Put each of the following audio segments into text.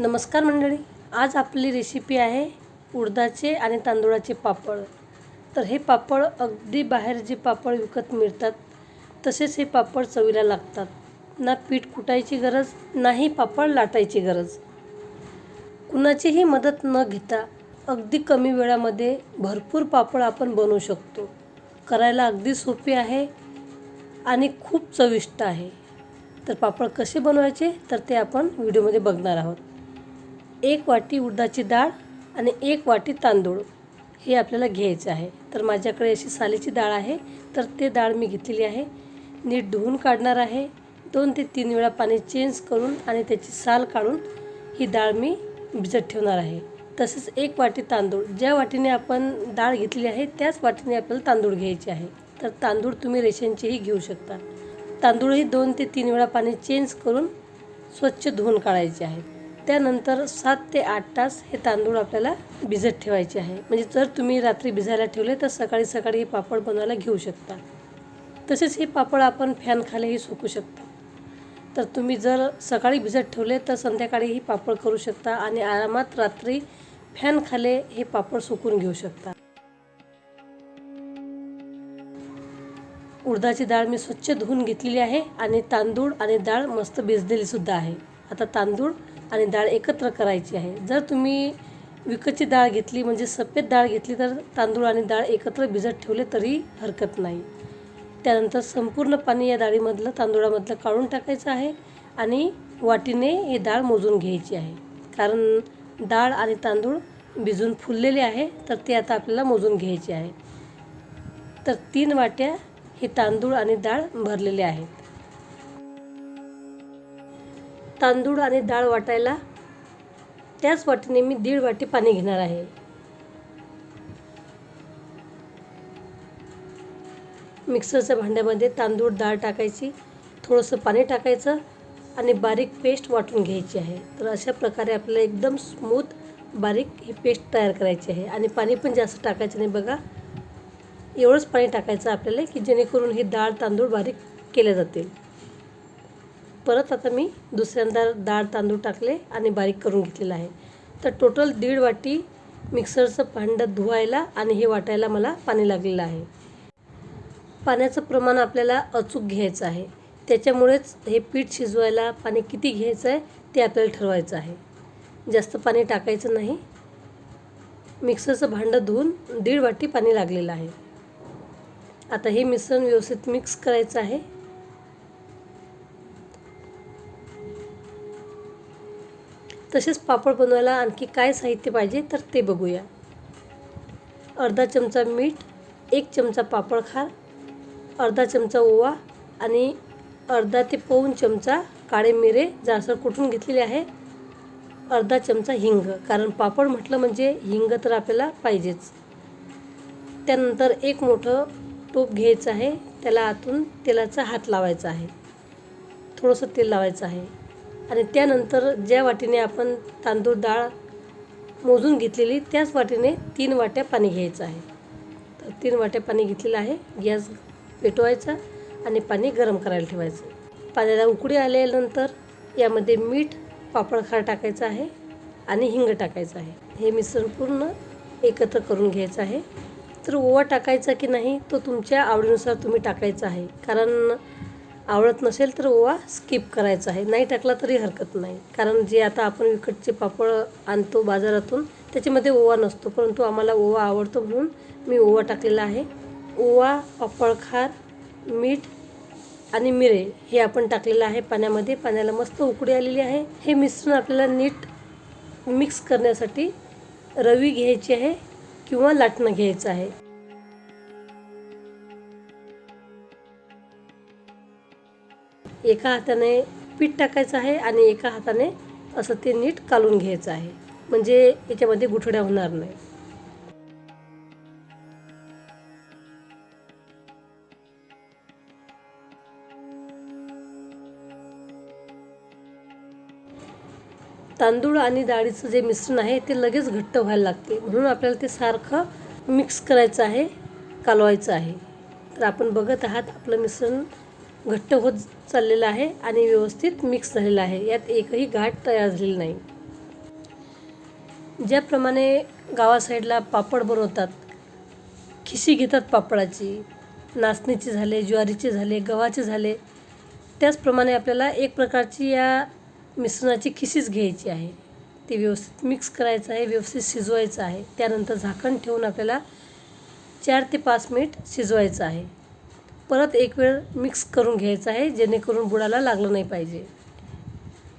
नमस्कार मंडळी आज आपली रेसिपी आहे उडदाचे आणि तांदूळाचे पापड. तर हे पापड अगदी बाहेर जे पापड विकत मिळतात तसेच हे पापड चवीला लागतात. ना पीठ कुटायची गरज नाही पापड लाटायची गरज. कुणाचीही मदत न घेता अगदी कमी वेळामध्ये भरपूर पापड आपण बनवू शकतो. करायला अगदी सोपे आहे आणि खूप चविष्ट आहे. तर पापड कसे बनवायचे तर ते आपण व्हिडिओमध्ये बघणार आहोत. एक वाटी उडदाची डाळ आणि एक वाटी तांदूळ हे आपल्याला घ्यायचं आहे. तर माझ्याकडे अशी सालीची डाळ आहे. तर ते डाळ मी घेतलेली आहे. नीट धुवून काढणार आहे. दोन ते तीन वेळा पाणी चेंज करून आणि त्याची साल काढून ही डाळ मी भिजत ठेवणार आहे. तसेच एक वाटी तांदूळ. ज्या वाटीने आपण डाळ घेतली आहे त्याच वाटीने आपल्याला तांदूळ घ्यायचे आहे. तर तांदूळ तुम्ही रेशनचेही घेऊ शकता. तांदूळही दोन ते तीन वेळा पाणी चेंज करून स्वच्छ धुवून काढायचे आहे. त्यानंतर सात ते आठ तास हे तांदूळ आपल्याला भिजत ठेवायचे आहे. म्हणजे जर तुम्ही रात्री भिजायला ठेवले तर सकाळी सकाळी हे पापड बनवायला घेऊ शकता. तसेच हे पापड आपण फॅनखालीही सुकू शकता. तर तुम्ही जर सकाळी भिजत ठेवले तर संध्याकाळीही पापड करू शकता आणि आरामात रात्री फॅनखाले हे पापड सुकून घेऊ शकता. उडदाची डाळ मी स्वच्छ धुवून घेतलेली आहे आणि तांदूळ आणि डाळ मस्त भिजलेली सुद्धा आहे. आता तांदूळ आणि डाळ एकत्र करायची आहे. जर तुम्ही विकतची डाळ घेतली म्हणजे सफेद डाळ घेतली तर तांदूळ आणि डाळ एकत्र भिजत ठेवले तरी हरकत नाही. त्यानंतर संपूर्ण पाणी या डाळीमधलं तांदूळामधलं काढून टाकायचं आहे आणि वाटीने ही डाळ मोजून घ्यायची आहे. कारण डाळ आणि तांदूळ भिजून फुललेले आहे तर ते आता आपल्याला मोजून घ्यायचे आहे. तर तीन वाट्या हे तांदूळ आणि डाळ भरलेले आहेत. तांदूळ आणि डाळ वाटायला त्याच वाटीने मी दीड वाटी पाणी घेणार आहे. मिक्सरच्या भांड्यामध्ये तांदूळ डाळ टाकायची थोडंसं पाणी टाकायचं आणि बारीक पेस्ट वाटून घ्यायची आहे. तर अशा प्रकारे आपल्याला एकदम स्मूथ बारीक ही पेस्ट तयार करायची आहे. आणि पाणी पण जास्त टाकायचं नाही बघा. एवढंच पाणी टाकायचं आपल्याला की जेणेकरून ही डाळ तांदूळ बारीक केल्या जातील. परत आता मी दुसऱ्यांदा डाळ तांदूळ टाकले आणि बारीक करून घेतलेलं आहे. तर टोटल दीड वाटी मिक्सरचं भांडं धुवायला आणि हे वाटायला मला पाणी लागलेलं आहे. पाण्याचं प्रमाण आपल्याला अचूक घ्यायचं आहे. त्याच्यामुळेच हे पीठ शिजवायला पाणी किती घ्यायचं आहे ते आपल्याला ठरवायचं आहे. जास्त पाणी टाकायचं नाही. मिक्सरचं भांडं धुवून दीड वाटी पाणी लागलेलं आहे. आता हे मिश्रण व्यवस्थित मिक्स करायचं आहे. तसेच पापड बनवायला आणखी काय साहित्य पाहिजे तर ते बघूया. अर्धा चमचा मीठ एक चमचा पापड खार अर्धा चमचा ओवा आणि अर्धा ते पाऊन चमचा काळे मिरे जाडसर कुठून घेतलेले आहे? अर्धा चमचा हिंग कारण पापड म्हटलं म्हणजे हिंग तर आपल्याला पाहिजेच. त्यानंतर एक मोठं टोप घ्यायचं आहे त्याला आतून तेलाचा हात लावायचा आहे. थोडंसं तेल लावायचं आहे. आणि त्यानंतर ज्या वाटीने आपण तांदूळ डाळ मोजून घेतलेली त्याच वाटीने तीन वाट्या पाणी घ्यायचं आहे. तर तीन वाट्या पाणी घेतलेलं आहे. गॅस पेटवायचा आणि पाणी गरम करायला ठेवायचं. पाण्याला उकडी आल्यानंतर यामध्ये मीठ पापड खार टाकायचं आहे आणि हिंग टाकायचं आहे. हे मिश्रण पूर्ण एकत्र करून घ्यायचं आहे. तर ओवा टाकायचा की नाही तो तुमच्या आवडीनुसार तुम्ही टाकायचा आहे. कारण आवडत नसेल तर ओवा स्किप करायचा आहे. नाही टाकला तरी हरकत नाही. कारण जे आता आपण विकतचे पापड आणतो बाजारातून त्याच्यामध्ये ओवा नसतो. परंतु आम्हाला ओवा आवडतो म्हणून मी ओवा टाकलेला आहे. ओवा पापळखार मीठ आणि मिरे हे आपण टाकलेलं आहे पाण्यामध्ये. पाण्याला मस्त उकडी आलेली आहे. हे मिश्रण आपल्याला नीट मिक्स करण्यासाठी रवी घ्यायची आहे किंवा लाटणं घ्यायचं आहे. एका हाताने पीठ टाकायचं आहे आणि एका हाताने असं ते नीट कालून घ्यायचं आहे. म्हणजे याच्यामध्ये गुठड्या होणार नाही. तांदूळ आणि डाळीचं जे मिश्रण आहे ते लगेच घट्ट व्हायला लागते. म्हणून आपल्याला ते सारखं मिक्स करायचं आहे कालवायचं आहे. तर आपण बघत आहात आपलं मिश्रण घट्ट होत चाललेलं आहे आणि व्यवस्थित मिक्स झालेलं आहे. यात एकही गाठ तयार झालेली नाही. ज्याप्रमाणे गावा साईडला पापड बनवतात खिशी घेतात पापडाची नाचणीचे झाले ज्वारीचे झाले गव्हाचे झाले त्याचप्रमाणे आपल्याला एक प्रकारची या मिश्रणाची खिशीच घ्यायची आहे. ते व्यवस्थित मिक्स करायचं आहे व्यवस्थित शिजवायचं आहे. त्यानंतर झाकण ठेवून आपल्याला चार ते पाच मिनिट शिजवायचं आहे. परत एक वेळ मिक्स करून घ्यायचं आहे जेणेकरून बुडाला लागलं नाही पाहिजे.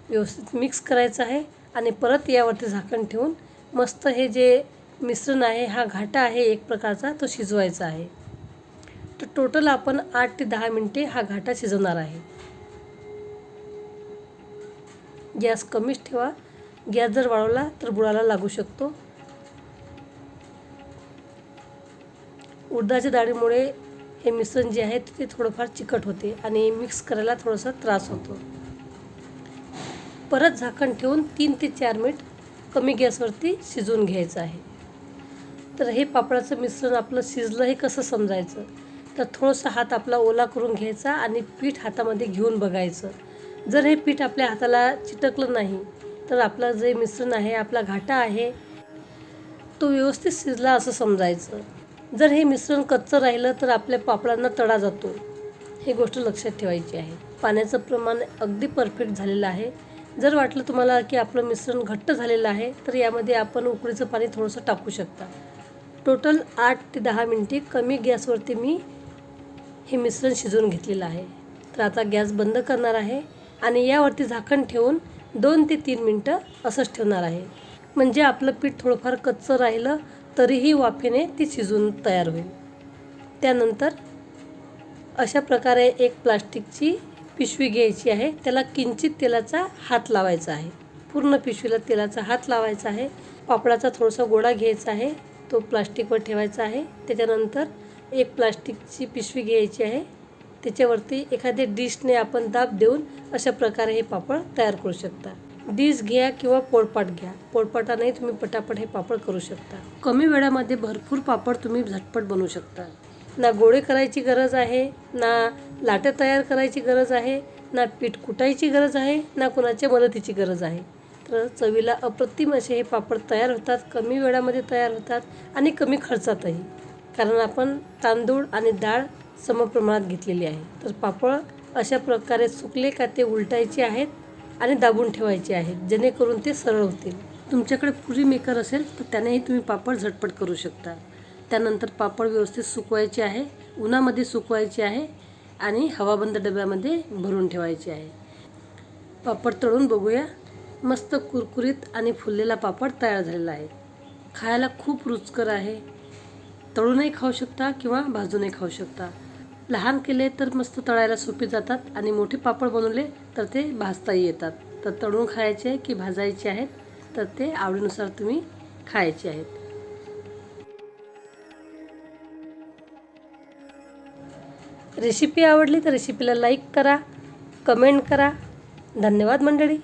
व्यवस्थित मिक्स करायचं आहे आणि परत यावरती झाकण ठेवून मस्त हे जे मिश्रण आहे हा घाटा आहे एक प्रकारचा तो शिजवायचा आहे. तर टोटल आपण आठ ते दहा मिनटे हा घाटा शिजवणार आहे. गॅस कमीच ठेवा. गॅस जर वाढवला तर बुडाला लागू शकतो. उडदाच्या डाळीमुळे हे मिश्रण जे आहे ते थोडंफार चिकट होते आणि मिक्स करायला थोडासा त्रास होतो. परत झाकण ठेवून तीन ते चार मिनिट कमी गॅसवरती शिजवून घ्यायचं आहे. तर हे पापडाचं मिश्रण आपलं शिजलं हे कसं समजायचं? तर थोडंसं हात आपला ओला करून घ्यायचा आणि पीठ हातामध्ये घेऊन बघायचं. जर हे पीठ आपल्या हाताला चिटकलं नाही तर आपलं जे मिश्रण आहे आपला घाटा आहे तो व्यवस्थित शिजला असं समजायचं. जर हे मिश्रण कच्चं राहिलं तर आपल्या पापडांना तडा जातो. ही गोष्ट लक्षात ठेवायची आहे. पाण्याचं प्रमाण अगदी परफेक्ट झालेलं आहे. जर वाटलं तुम्हाला की आपलं मिश्रण घट्ट झालेलं आहे तर यामध्ये आपण उकडीचं पाणी थोडंसं टाकू शकता. टोटल आठ ते दहा मिनटे कमी गॅसवरती मी हे मिश्रण शिजवून घेतलेलं आहे. तर आता गॅस बंद करणार आहे आणि यावरती झाकण ठेवून दोन ते तीन मिनटं असंच ठेवणार आहे. म्हणजे आपलं पीठ थोडंफार कच्चं राहिलं तरीही वाफेने ती शिजून तयार होईल. त्यानंतर अशा प्रकारे एक प्लास्टिकची पिशवी घ्यायची आहे. त्याला किंचित तेलाचा हात लावायचा आहे. पूर्ण पिशवीला तेलाचा हात लावायचा आहे. पापडाचा थोडासा गोळा घ्यायचा आहे. तो प्लास्टिकवर ठेवायचा आहे. त्याच्यानंतर एक प्लास्टिकची पिशवी घ्यायची आहे. त्याच्यावरती एखाद्या डिशने आपण दाब देऊन अशा प्रकारे हे पापड तयार करू शकता. डिश घ्या किंवा पोळपाट घ्या. पोळपाटानेही तुम्ही पटापट हे पापड करू शकता. कमी वेळामध्ये भरपूर पापड तुम्ही झटपट बनवू शकता. ना गोळे करायची गरज आहे ना लाट्या तयार करायची गरज आहे ना पीठ कुटायची गरज आहे ना कोणाच्या मदतीची गरज आहे. तर चवीला अप्रतिम असे हे पापड तयार होतात कमी वेळामध्ये तयार होतात आणि कमी खर्चातही. कारण आपण तांदूळ आणि डाळ समप्रमाणात घेतलेली आहे. तर पापड अशा प्रकारे सुकले का ते उलटायचे आहेत आणि दाबून ठेवायचे आहेत. जेणेकरून ते सरळ होतील. तुमच्याकडे पुरी मेकर असेल तर त्यानेही तुम्ही पापड झटपट करू शकता. त्यानंतर पापड व्यवस्थित सुकवायचे आहे उन्हामध्ये सुकवायचे आहे आणि हवाबंद डब्यामध्ये भरून ठेवायचे आहे. पापड तळून बघूया. मस्त कुरकुरीत आणि फुललेला पापड तयार झालेला आहे. खायला खूप रुचकर आहे. तळूनही खाऊ शकता किंवा भाजूनही खाऊ शकता. लहान केले तर मस्त तळायला सोपे जातात आणि मोठे पापड बनवले तर ते भाजताही येतात. तर तळून खायचे की भाजायचे आहेत तर ते आवडीनुसार तुम्ही खायचे आहेत. रेसिपी आवडली तर रेसिपीला लाईक करा कमेंट करा. धन्यवाद मंडळी.